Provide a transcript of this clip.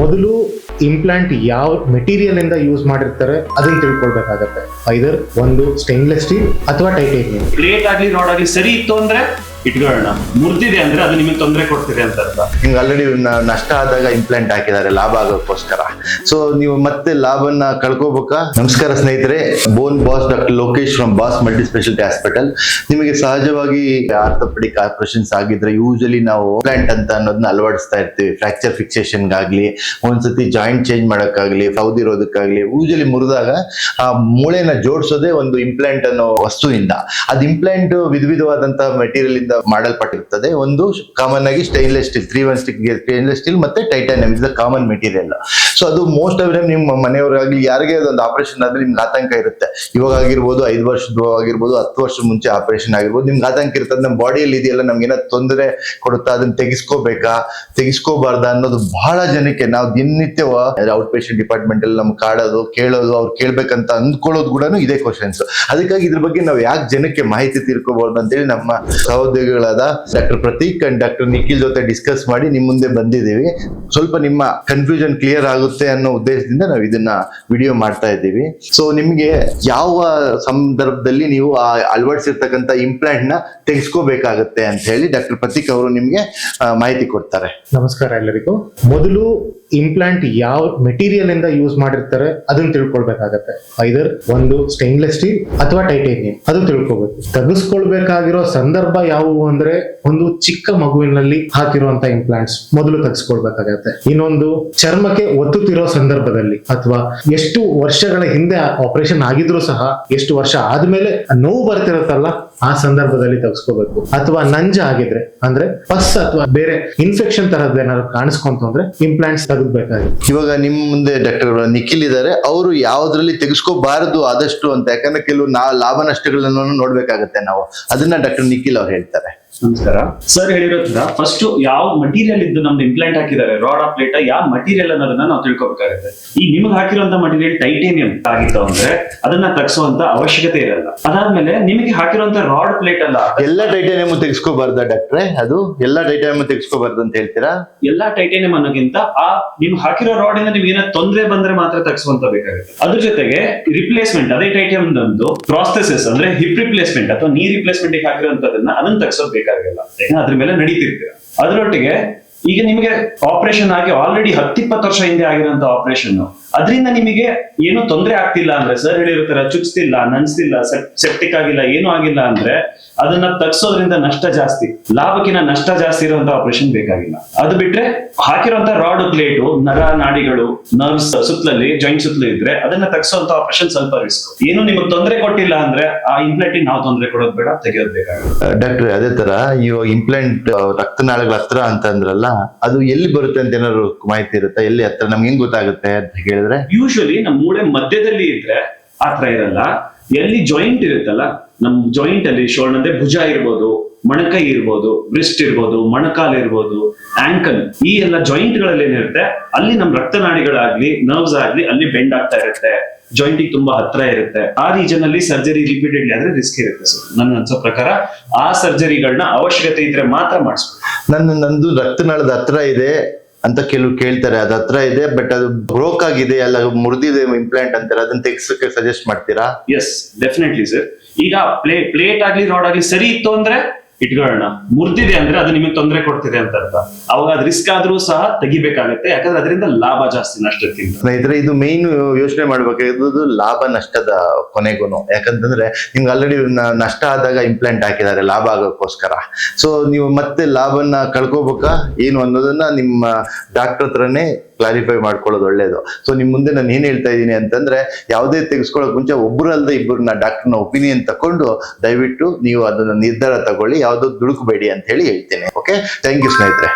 ಮೊದಲು ಇಂಪ್ಲಾಂಟ್ ಯಾವ ಮೆಟೀರಿಯಲ್ ಇಂದ ಯೂಸ್ ಮಾಡಿರ್ತಾರೆ ಅದನ್ನ ತಿಳ್ಕೊಳ್ಬೇಕಾಗತ್ತೆ. ಐದರ್ ಒಂದು ಸ್ಟೇನ್ಲೆಸ್ ಸ್ಟೀಲ್ ಅಥವಾ ಟೈಟೇನಿಯಂ ಪ್ಲೇಟ್ ಆಗ್ಲಿ ರಾಡ್ ಸರಿ ಇತ್ತು ಅಂದ್ರೆ ಇಟ್ಕೊಳ್ಳೋಣ. ಮುರಿದಿದೆ ಅಂದ್ರೆ ಅದು ನಿಮಗೆ ತೊಂದರೆ ಕೊಡ್ತಿದೆ ಅಂತ ಅರ್ಥ ನಿಮ್ಗೆ ಆಲ್ರೆಡಿ ನಷ್ಟ ಆದಾಗ ಇಂಪ್ಲಾಂಟ್ ಹಾಕಿದ್ದಾರೆ, ಲಾಭ ಆಗೋಕ್ಕೋಸ್ಕರ. ಸೊ ನೀವು ಮತ್ತೆ ಲಾಭನ ಕಳ್ಕೋಬೇಕಾ? ನಮಸ್ಕಾರ ಸ್ನೇಹಿತರೆ, bone boss doctor Lokesh from boss multi speciality hospital ನಿಮಗೆ ಸಹಜವಾಗಿ ಆರ್ಥೋಪೆಡಿಕ್ ಆಪರೇಷನ್ಸ್ ಆಗಿದ್ರೆ ಯೂಶಲಿ ನಾವು ಇಂಪ್ಲಾಂಟ್ ಅಂತ ಅನ್ನೋದನ್ನ ಅಳವಡಿಸ್ತಾ ಇರ್ತೀವಿ. ಫ್ರಾಕ್ಚರ್ ಫಿಕ್ಸೇಷನ್ ಗಾಗ್ಲಿ ಒಂದ್ಸತಿ ಜಾಯಿಂಟ್ ಚೇಂಜ್ ಮಾಡಕ್ಕಾಗ್ಲಿ ಸೌದಿರೋದಕ್ಕಾಗ್ಲಿ ಯೂಶಲಿ ಮುರಿದಾಗ ಆ ಮೂಳೆನ ಜೋಡಿಸೋದೇ ಒಂದು ಇಂಪ್ಲಾಂಟ್ ಅನ್ನೋ ವಸ್ತುವಿಂದ. ಅದು ಇಂಪ್ಲಾಂಟ್ ವಿಧ ವಿಧವಾದಂತಹ ಮೆಟೀರಿಯಲ್ ಇಂದ ಮಾಡಲ್ಪಟ್ಟಿರ್ತದೆ. ಒಂದು ಕಾಮನ್ ಆಗಿ ಸ್ಟೈನ್ಲೆಸ್ ಸ್ಟೀಲ್ ತ್ರೀ ಒನ್ ಸ್ಟಿಕ್ ಸ್ಟೈನ್ಲೆಸ್ ಸ್ಟೀಲ್ ಮತ್ತೆ titanium is the common material so ಅದು ಮೋಸ್ಟ್ ಆಫ್ ಟೈಮ್ ನಿಮ್ಮ ಮನೆಯವರಾಗಲಿ, ಯಾರಿಗೆ ಅದೊಂದು ಆಪರೇಷನ್ ಆದ್ರೆ ನಿಮ್ಗೆ ಆತಂಕ ಇರುತ್ತೆ. ಇವಾಗ ಆಗಿರ್ಬೋದು ಐದು ವರ್ಷದ ಆಗಿರ್ಬೋದು, ಹತ್ತು ವರ್ಷ ಮುಂಚೆ ಆಪರೇಷನ್ ಆಗಿರ್ಬೋದು, ನಿಮ್ಗೆ ಆತಂಕ ಇರ್ತದೆ ನಮ್ಮ ಬಾಡಿಯಲ್ಲಿ ಇದೆಯಲ್ಲ, ನಮ್ಗೆ ಏನೋ ತೊಂದರೆ ಕೊಡುತ್ತಾ, ಅದನ್ನ ತೆಗಿಸ್ಕೋಬೇಕಾ? ತೆಗೆಸ್ಕೋಬಾರ್ದಾ ಅನ್ನೋದು ಬಹಳ ಜನಕ್ಕೆ ನಾವು ದಿನನಿತ್ಯ ಔಟ್ ಪೇಷಂಟ್ ಡಿಪಾರ್ಟ್ಮೆಂಟ್ ಅಲ್ಲಿ ನಮ್ಗೆ ಕಾಡೋದು, ಕೇಳೋದು, ಅವ್ರು ಕೇಳ್ಬೇಕಂತ ಅಂದ್ಕೊಳ್ಳೋದು ಕೂಡ ಇದೇ ಕ್ವಶನ್ಸ್ ಅದಕ್ಕಾಗಿ ಇದ್ರ ಬಗ್ಗೆ ನಾವು ಯಾಕೆ ಜನಕ್ಕೆ ಮಾಹಿತಿ ತಿಳ್ಕೊಬಹುದು ಅಂತೇಳಿ ನಮ್ಮ ಸಹೋದ್ಯೋಗಿಗಳಾದ doctor Prateek and doctor Nikhil ಜೊತೆ ಡಿಸ್ಕಸ್ ಮಾಡಿ ನಿಮ್ಮ ಮುಂದೆ ಬಂದಿದ್ದೀವಿ. ಸ್ವಲ್ಪ ನಿಮ್ಮ ಕನ್ಫ್ಯೂಷನ್ ಕ್ಲಿಯರ್ ಆಗುತ್ತೆ ಅನ್ನೋ ಉದ್ದೇಶದಿಂದ ನಾವು ಇದನ್ನ ವಿಡಿಯೋ ಮಾಡ್ತಾ ಇದ್ದೀವಿ. ಸೊ ನಿಮ್ಗೆ ಯಾವ ಸಂದರ್ಭದಲ್ಲಿ ನೀವು ಆ ಅಳವಡಿಸಿರ್ತಕ್ಕಂಥ ಇಂಪ್ಲಾಂಟ್ನ ತೆಗೆಸ್ಕೋಬೇಕಾಗತ್ತೆ ಅಂತ ಹೇಳಿ ಡಾಕ್ಟರ್ ಪ್ರತೀಕ್ ಅವರು ನಿಮ್ಗೆ ಮಾಹಿತಿ ಕೊಡ್ತಾರೆ. ನಮಸ್ಕಾರ ಎಲ್ಲರಿಗೂ. ಮೊದಲು ಇಂಪ್ಲಾಂಟ್ ಯಾವ ಮೆಟೀರಿಯಲ್ ಇಂದ ಯೂಸ್ ಮಾಡಿರ್ತಾರೆ, ಅದನ್ನ ತಿಳ್ಕೊಳ್ಬೇಕಾಗತ್ತೆ. ಐದರ್ ಒಂದು ಸ್ಟೇನ್ಲೆಸ್ ಸ್ಟೀಲ್ ಅಥವಾ ಟೈಟೇನಿಯಂ ಅದು ತಿಳ್ಕೊಬೇಕು. ತೆಗೆಸ್ಕೊಳ್ಬೇಕಾಗಿರೋ ಸಂದರ್ಭ ಯಾವುವು ಅಂದ್ರೆ, ಒಂದು ಚಿಕ್ಕ ಮಗುವಿನಲ್ಲಿ ಹಾಕಿರುವಂತ ಇಂಪ್ಲಾಂಟ್ಸ್ ಮೊದಲು ತೆಗೆಸ್ಕೊಳ್ಬೇಕಾಗತ್ತೆ. ಇನ್ನೊಂದು ಚರ್ಮಕ್ಕೆ ಒತ್ತುತ್ತಿರೋ ಸಂದರ್ಭದಲ್ಲಿ ಅಥವಾ ಎಷ್ಟು ವರ್ಷಗಳ ಹಿಂದೆ ಆಪರೇಷನ್ ಆಗಿದ್ರು ಸಹ, ಎಷ್ಟು ವರ್ಷ ಆದ್ಮೇಲೆ ನೋವು ಬರ್ತಿರುತ್ತಲ್ಲ ಆ ಸಂದರ್ಭದಲ್ಲಿ ತಗ್ಸ್ಕೋಬೇಕು. ಅಥವಾ ನಂಜ ಆಗಿದ್ರೆ, ಅಂದ್ರೆ ಪಸ್ ಅಥವಾ ಬೇರೆ ಇನ್ಫೆಕ್ಷನ್ ತರದ್ ಏನಾದ್ರು ಕಾಣಿಸ್ಕೊಂತು ಅಂದ್ರೆ ಇಂಪ್ಲಾಂಟ್ಸ್ ತೆಗೆದ್ಬೇಕಾಗುತ್ತೆ. ಇವಾಗ ನಿಮ್ ಮುಂದೆ ಡಾಕ್ಟರ್ ನಿಖಿಲ್ ಇದ್ದಾರೆ ಅವರು ಯಾವ್ದ್ರಲ್ಲಿ ತೆಗೆಸ್ಕೋಬಾರದು ಆದಷ್ಟು ಅಂತ, ಯಾಕಂದ್ರೆ ಕೆಲವು ನಾ ಲಾಭ ನಷ್ಟಗಳನ್ನ ನೋಡ್ಬೇಕಾಗತ್ತೆ ನಾವು. ಅದನ್ನ ಡಾಕ್ಟರ್ ನಿಖಿಲ್ ಅವ್ರು ಹೇಳ್ತಾರೆ. ನಮಸ್ಕಾರ. ಸರ್ ಹೇಳಿರೋ ತರ ಫಸ್ಟ್ ಯಾವ ಮಟೀರಿಯಲ್ ಇದ್ದು ನಮ್ದು ಇಂಪ್ಲಾಂಟ್ ಹಾಕಿದ್ದಾರೆ? ರಾಡ್ ಆ ಪ್ಲೇಟ್ ಯಾವ ಮಟೀರಿಯಲ್ ಅನ್ನೋದನ್ನ ನಾವು ತಿಳ್ಕೊಬೇಕಾಗುತ್ತೆ. ಈ ನಿಮ್ಗೆ ಹಾಕಿರುವಂತ ಮಟೀರಿಯಲ್ ಟೈಟೇನಿಯಂ ಆಗಿತ್ತು ಅಂದ್ರೆ ಅದನ್ನ ತಗ್ಸುವಂತ ಅವಶ್ಯಕತೆ ಇರಲ್ಲ. ಅದಾದ್ಮೇಲೆ ನಿಮಗೆ ಹಾಕಿರುವಂತ ರಾಡ್ ಪ್ಲೇಟ್ ಅಲ್ಲ. ಎಲ್ಲ ಟೈಟೇನಿಯಂ ತೆಗೆಸ್ಕೋಬಾರ್ದ ಡಾಕ್ಟ್ರೆ ಅದು ಎಲ್ಲ ಟೈಟೇನಿಯಂ ತೆಗೆಸ್ಕೋಬಾರ್ದು ಅಂತ ಹೇಳ್ತೀರಾ? ಎಲ್ಲಾ ಟೈಟೇನಿಯಂ ಅನ್ನೋಕ್ಕಿಂತ ಆ ನಿಮ್ಗೆ ಹಾಕಿರೋ ರಾಡ್ ಇಂದ ನಿಮ್ಗೆ ಏನೋ ತೊಂದರೆ ಬಂದ್ರೆ ಮಾತ್ರ ತಗ್ಸುವಂತ ಬೇಕಾಗುತ್ತೆ. ಅದ್ರ ಜೊತೆಗೆ ರಿಪ್ಲೇಸ್ಮೆಂಟ್ ಅದೇ ಟೈಟೇನಿಯಂ ಒಂದು ಪ್ರಾಸೆಸಸ್ ಅಂದ್ರೆ ಹಿಪ್ ರಿಪ್ಲೇಸ್ಮೆಂಟ್ ಅಥವಾ ನೀ ರಿಪ್ಲೇಸ್ಮೆಂಟ್ ಹಾಕಿರುವಂತದನ್ನ ಅದನ್ನ ತಗ್ಸೋದ್ ಬೇಕಾಗಿಲ್ಲ. ಅದ್ರ ಮೇಲೆ ನಡೀತಿರ್ತೀರ. ಅದರೊಟ್ಟಿಗೆ ಈಗ ನಿಮಗೆ ಆಪರೇಷನ್ ಆಗಿ ಆಲ್ರೆಡಿ ಹತ್ತಿಪ್ಪತ್ತು ವರ್ಷ ಹಿಂದೆ ಆಗಿರೋಂಥ ಆಪರೇಷನ್ ಅದರಿಂದ ನಿಮಗೆ ಏನು ತೊಂದರೆ ಆಗ್ತಿಲ್ಲ ಅಂದ್ರೆ ಸರ್ ಹೇಳಿರ್ತಾರೆ ಚುಚ್ತಿಲ್ಲ ನನ್ಸ್ತಿಲ್ಲ ಸೆಪ್ಟಿಕ್ ಆಗಿಲ್ಲ, ಏನು ಆಗಿಲ್ಲ ಅಂದ್ರೆ ಅದನ್ನ ತಗ್ಸೋದ್ರಿಂದ ನಷ್ಟ ಜಾಸ್ತಿ. ಲಾಭಕ್ಕಿಂತ ನಷ್ಟ ಜಾಸ್ತಿ ಇರುವಂತ ಆಪರೇಷನ್ ಬೇಕಾಗಿಲ್ಲ. ಅದು ಬಿಟ್ರೆ ಹಾಕಿರುವಂತ ರಾಡ್ ಪ್ಲೇಟು ನರ, ನಾಡಿಗಳು ನರ್ವ್ಸ್ ಸುತ್ತಲಲ್ಲಿ ಜಾಯಿಂಟ್ ಸುತ್ತಲೂ ಇದ್ರೆ ಅದನ್ನ ತಗ್ಸೋಂತ ಆಪರೇಷನ್ ಸ್ವಲ್ಪ ರಿಸ್ಕ್ ಏನು ನಿಮಗೆ ತೊಂದರೆ ಕೊಟ್ಟಿಲ್ಲ ಅಂದ್ರೆ ಆ ಇಂಪ್ಲಾಂಟ್ ನಾವು ತೊಂದರೆ ಕೊಡೋದು ಬೇಡ, ತೆಗೆಯೋದು ಬೇಕಾಗುತ್ತೆ ಡಾಕ್ಟರ್ ಅದೇ ತರ, ಇವಾಗ ಇಂಪ್ಲಾಂಟ್ ರಕ್ತನಾಳಗಳ ಹತ್ರ ಅಂತಂದ್ರಲ್ಲ, ಅದು ಎಲ್ಲಿ ಬರುತ್ತೆ ಅಂತ ಏನಾದ್ರು ಮಾಹಿತಿ ಇರುತ್ತಾ? ಎಲ್ಲಿ ಹತ್ರ? ನಮ್ಗೆ ಹೆಂಗ್ ಗೊತ್ತಾಗುತ್ತೆ ಅಂತ ಹೇಳಿದ್ರೆ ಯೂಶಲಿ ನಮ್ಮ ಮೂಳೆ ಮಧ್ಯದಲ್ಲಿ ಇದ್ರೆ ಆತರ ಇರಲ್ಲ. ಎಲ್ಲಿ ಜಾಯಿಂಟ್ ಇರುತ್ತಲ್ಲ ನಮ್ ಜಾಯಿಂಟ್ ಅಲ್ಲಿ ಶೋಲ್ಡರ್ ಅಂದ್ರೆ ಭುಜ ಇರ್ಬೋದು ಮಣಕೈ ಇರ್ಬೋದು ಬ್ರಿಸ್ಟ್ ಇರ್ಬೋದು ಮೊಣಕಾಲ್ ಇರ್ಬೋದು ಆಂಕಲ್ ಈ ಎಲ್ಲ ಜಾಯಿಂಟ್ಗಳಲ್ಲಿ ಏನಿರುತ್ತೆ ಅಲ್ಲಿ ನಮ್ ರಕ್ತನಾಡಿಗಳಾಗ್ಲಿ ನರ್ವ್ಸ್ ಆಗ್ಲಿ ಅಲ್ಲಿ ಬೆಂಡ್ ಆಗ್ತಾ ಇರುತ್ತೆ. ಜಾಯಿಂಟ್ ತುಂಬಾ ಹತ್ರ ಇರುತ್ತೆ. ಆ ರೀಜನ್ ಅಲ್ಲಿ ಸರ್ಜರಿ ರಿಪೀಟೆಡ್ಲಿ ಆದ್ರೆ ರಿಸ್ಕ್ ಇರುತ್ತೆ ಸರ್. ನನ್ನ ಅನ್ಸೋ ಪ್ರಕಾರ ಆ ಸರ್ಜರಿಗಳನ್ನ ಅವಶ್ಯಕತೆ ಇದ್ರೆ ಮಾತ್ರ ಮಾಡಿಸ್ಬೇಕು. ನನ್ನ ನಂದು ರಕ್ತನಾಳದ ಹತ್ರ ಇದೆ. ಅಂತ ಕೆಲವು ಕೇಳ್ತಾರೆ, ಅದ ಹತ್ರ ಇದೆ ಬಟ್ ಅದು ಬ್ರೋಕ್ ಆಗಿದೆ ಅಲ್ಲ ಮುರಿದಿದೆ ಇಂಪ್ಲಾಂಟ್ ಅಂತಾರೆ, ಅದನ್ನ ತೆಗ್ಸಕ್ಕೆ ಸಜೆಸ್ಟ್ ಮಾಡ್ತೀರಾ? ಎಸ್ ಡೆಫಿನೆಟ್ಲಿ ಸರ್ ಈಗ ಪ್ಲೇ ಪ್ಲೇಟ್ ಆಗ್ಲಿ ರಾಡ್ ಆಗ್ಲಿ ಸರಿ ಇತ್ತು ಅಂದ್ರೆ ಇಟ್ಕೊಳ್ಳೋಣ. ಮುರಿದಿದೆ ಅಂದ್ರೆ ಅದು ನಿಮಗೆ ತೊಂದರೆ ಕೊಡ್ತಿದೆ ಅಂತ ಅರ್ಥ ಅವಾಗ ಅದು ರಿಸ್ಕ್ ಆದ್ರೂ ಸಹ ತೆಗಿಬೇಕಾಗುತ್ತೆ, ಯಾಕಂದ್ರೆ ಅದರಿಂದ ಲಾಭ ಜಾಸ್ತಿ ನಷ್ಟಕ್ಕಿಂತ. ಸ್ನೇಹಿತರೆ, ಇದು ಮೇನ್ ಯೋಚನೆ ಮಾಡ್ಬೇಕಾಗಿರೋದು ಲಾಭ ನಷ್ಟದ ಕೊನೆಗೂನು. ಯಾಕಂತಂದ್ರೆ ನಿಮ್ಗೆ ಆಲ್ರೆಡಿ ನಷ್ಟ ಆದಾಗ ಇಂಪ್ಲಾಂಟ್ ಹಾಕಿದ್ದಾರೆ, ಲಾಭ ಆಗೋಕ್ಕೋಸ್ಕರ. ಸೊ ನೀವು ಮತ್ತೆ ಲಾಭನ ಕಳ್ಕೋಬೇಕಾ? ಏನು ಅನ್ನೋದನ್ನ ನಿಮ್ಮ ಡಾಕ್ಟರ್ ಹತ್ರನೇ ಕ್ಲಾರಿಫೈ ಮಾಡ್ಕೊಳ್ಳೋದು ಒಳ್ಳೇದು. ಸೊ ನಿಮ್ ಮುಂದೆ ನಾನು ಏನ್ ಹೇಳ್ತಾ ಇದ್ದೀನಿ ಅಂತಂದ್ರೆ, ಯಾವುದೇ ತೆಗೆಸ್ಕೊಳ್ಳೋಕೆ ಮುಂಚೆ ಒಬ್ರು ಅಲ್ಲದೆ ಇಬ್ಬರನ್ನ ಡಾಕ್ಟರ್ನ ಒಪಿನಿಯನ್ ತಕೊಂಡು ದಯವಿಟ್ಟು ನೀವು ಅದನ್ನ ನಿರ್ಧಾರ ತಗೊಳ್ಳಿ. ಯಾವುದೋ ದುಡುಕಬೇಡಿ ಅಂತ ಹೇಳಿ ಹೇಳ್ತೇನೆ. ಓಕೆ ಥ್ಯಾಂಕ್ ಯು ಸ್ನೇಹಿತರೆ.